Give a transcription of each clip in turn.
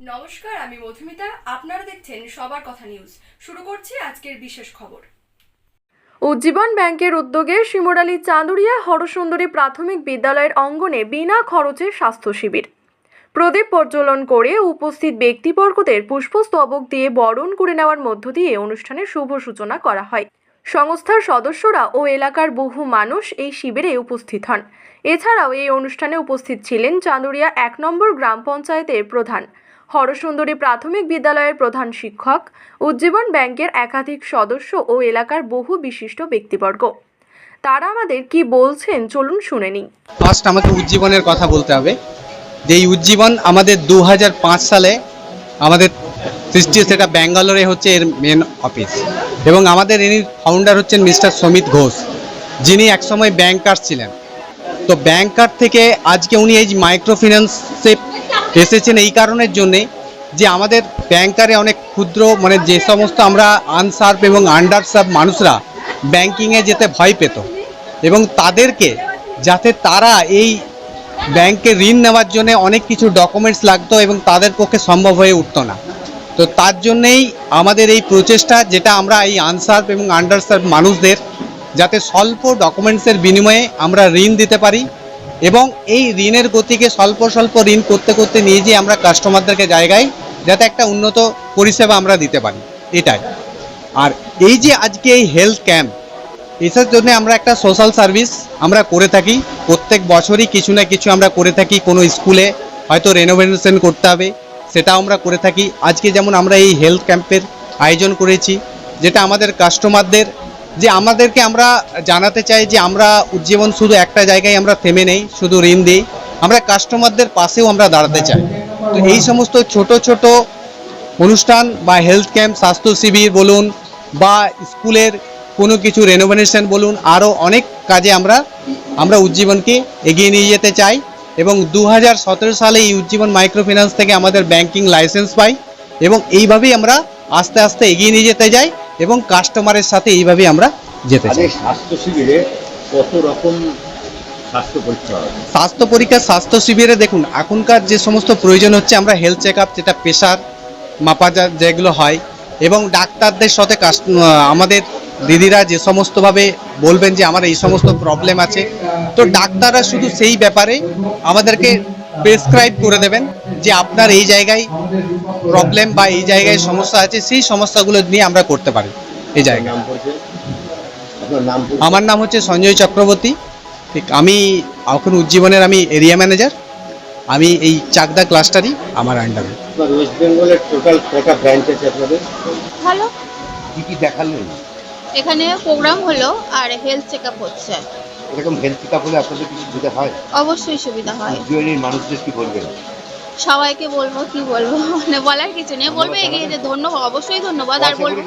নমস্কার, আমি মধুমিতা। আপনারা দেখছেন সবার কথা নিউজ। শুরু করছি আজকের বিশেষ খবর। উজ্জীবন ব্যাংকের উদ্যোগে শিমরালী চাঁদুরিয়া হরসুন্দরী প্রাথমিক বিদ্যালয়ের অঙ্গনে বিনা খরচে স্বাস্থ্য শিবির। প্রদীপ প্রজ্বলন করে উপস্থিত ব্যক্তিবর্গদের পুষ্পস্তবক দিয়ে বরণ করে নেওয়ার মধ্য দিয়ে অনুষ্ঠানের শুভ সূচনা করা হয়। সংস্থার সদস্যরা ও এলাকার বহু মানুষ এই শিবিরে উপস্থিত হন। এছাড়াও এই অনুষ্ঠানে উপস্থিত ছিলেন চাঁদুরিয়া এক নম্বর গ্রাম পঞ্চায়েতের প্রধান হরসুন্দরী প্রাথমিক বিদ্যালয়ের প্রধান শিক্ষক, উজ্জীবন ব্যাংকের একাধিক সদস্য ও এলাকার বহু বিশিষ্ট ব্যক্তিবর্গ। তারা আমাদের কি বলছেন চলুন শুনে নিই। ফার্স্ট আমাকে উজ্জীবনের কথা বলতে হবে। যে উজ্জীবন আমাদের দু হাজার পাঁচ সালে আমাদের সৃষ্টি সেটা ব্যাঙ্গালোরে হচ্ছে এর মেন অফিস এবং আমাদের ইনি ফাউন্ডার হচ্ছেন মিস্টার সমিত ঘোষ, যিনি একসময় ব্যাংকার ছিলেন। তো ব্যাংকার থেকে আজকে উনি এই মাইক্রো ফিন্যান্সে এসেছেন এই কারণের জন্যে যে আমাদের ব্যাংকারে অনেক ক্ষুদ্র মানে যে সমস্ত আমরা আনসার্ভ এবং আন্ডার সার্ভ মানুষরা ব্যাংকিংয়ে যেতে ভয় পেত এবং তাদেরকে যাতে তারা এই ব্যাংকে ঋণ নেওয়ার জন্য অনেক কিছু ডকুমেন্টস লাগতো এবং তাদের পক্ষে সম্ভব হয়ে উঠতো না। তো তার জন্যেই আমাদের এই প্রচেষ্টা যেটা আমরা এই আনসার্ভ এবং আন্ডার সার্ভ মানুষদের যাতে স্বল্প ডকুমেন্টসের বিনিময়ে আমরা ঋণ দিতে পারি এবং এই ঋণের গতিকে স্বল্প স্বল্প ঋণ করতে করতে নিয়ে যেয়ে আমরা কাস্টমারদেরকে জায়গায় যাতে একটা উন্নত পরিষেবা আমরা দিতে পারি। এটাই। আর এই যে আজকে এই হেলথ ক্যাম্প এটার জন্য আমরা একটা সোশ্যাল সার্ভিস আমরা করে থাকি। প্রত্যেক বছরই কিছু না কিছু আমরা করে থাকি। কোনো স্কুলে হয়তো রেনোভেশন করতে হবে, সেটাও আমরা করে থাকি। আজকে যেমন আমরা এই হেলথ ক্যাম্পের আয়োজন করেছি, যেটা আমাদের কাস্টমারদের যে আমাদেরকে আমরা জানাতে চাই যে আমরা উজ্জীবন শুধু একটা জায়গায় আমরা থেমে নেই, শুধু ঋণ দিই। আমরা কাস্টমারদের পাশেও আমরা দাঁড়াতে চাই। তো এই সমস্ত ছোট ছোট অনুষ্ঠান বা হেলথ ক্যাম্প স্বাস্থ্য শিবির বলুন বা স্কুলের কোনো কিছু রেনোভেশন বলুন, আরও অনেক কাজে আমরা আমরা উজ্জীবনকে এগিয়ে নিয়ে যেতে চাই এবং দু হাজার সতেরো সালে এই উজ্জীবন মাইক্রো ফিন্যান্স থেকে আমাদের ব্যাংকিং লাইসেন্স পাই এবং এইভাবেই আমরা আস্তে আস্তে এগিয়ে নিয়ে যেতে যাই এবং কাস্টমারের সাথে এইভাবেই আমরা যেতে চাই। স্বাস্থ্য শিবিরে কত রকম স্বাস্থ্য পরীক্ষা স্বাস্থ্য শিবিরে দেখুন এখনকার যে সমস্ত প্রয়োজন হচ্ছে আমরা হেলথ চেক আপ যেটা প্রেশার মাপা যা যেগুলো হয় এবং ডাক্তারদের সাথে আমাদের দিদিরা যে সমস্তভাবে বলবেন যে আমার এই সমস্ত প্রবলেম আছে তো ডাক্তাররা শুধু সেই ব্যাপারে আমাদেরকে প্রেসক্রাইব করে দেবেন যে আপনার এই জায়গায় প্রবলেম বা এই জায়গায় সমস্যা আছে সেই সমস্যাগুলো নিয়ে আমরা করতে পারি এই জায়গায়। নাম পরিচয় আপনার নাম পরিচয়? আমার নাম হচ্ছে সঞ্জয় চক্রবর্তী। ঠিক আমি এখন উজ্জীবনের আমি এরিয়া ম্যানেজার আমি এই চাকদা ক্লাস্টারই আমার আন্ডারে ওয়েস্ট বেঙ্গলের টোটাল কটা ব্রাঞ্চ আছে আপনাদের? ভালো। কি কি দেখালেন? এখানে প্রোগ্রাম হলো আর হেলথ চেক আপ হচ্ছে। এরকম হেলথ চেক আপ হলে আপনাদের কিছু সুবিধা হয়? অবশ্যই সুবিধা হয়। জুয়েলির মানুষদের কি বলবেন? সবাইকে বলব কি বলব? মানে বলার কিছু নেই। বলবে এগিয়ে যে ধন্যবাদ। অবশ্যই ধন্যবাদ। আর বলব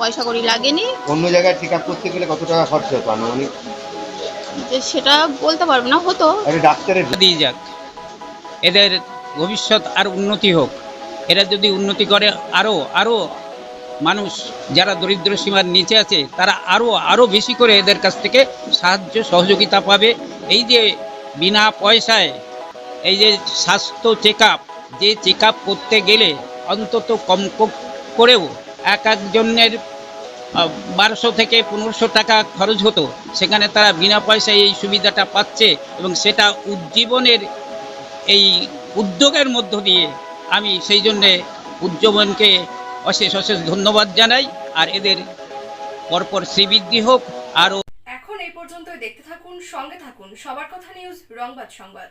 পয়সা করি লাগেনি। অন্য জায়গায় চেক আপ করতে গেলে কত টাকা খরচ হতো? আনুমানিক যে সেটা বলতে পারব না হতো। ডাক্তারের দিয়ে যাক। এদের ভবিষ্যৎ আর উন্নতি হোক। এরা যদি উন্নতি করে আরও আরও মানুষ যারা দরিদ্র সীমার নিচে আছে তারা আরও আরও বেশি করে এদের কাছ থেকে সাহায্য সহযোগিতা পাবে। এই যে বিনা পয়সায় এই যে স্বাস্থ্য চেক যে চেক করতে গেলে অন্তত কম করেও এক একজনের বারোশো থেকে পনেরোশো টাকা খরচ হতো। সেখানে তারা বিনা পয়সায় এই সুবিধাটা পাচ্ছে এবং সেটা উজ্জীবনের এই উদ্যোগের মধ্য দিয়ে আমি সেই জন্যে উজ্জীবনকে অশেষ অশেষ ধন্যবাদ জানাই। আর এদের পরপর শ্রীবৃদ্ধি হোক, আরও এখন এই পর্যন্ত দেখতে থাকুন, সঙ্গে থাকুন। সবার কথা নিউজ রংবাদ সংবাদ।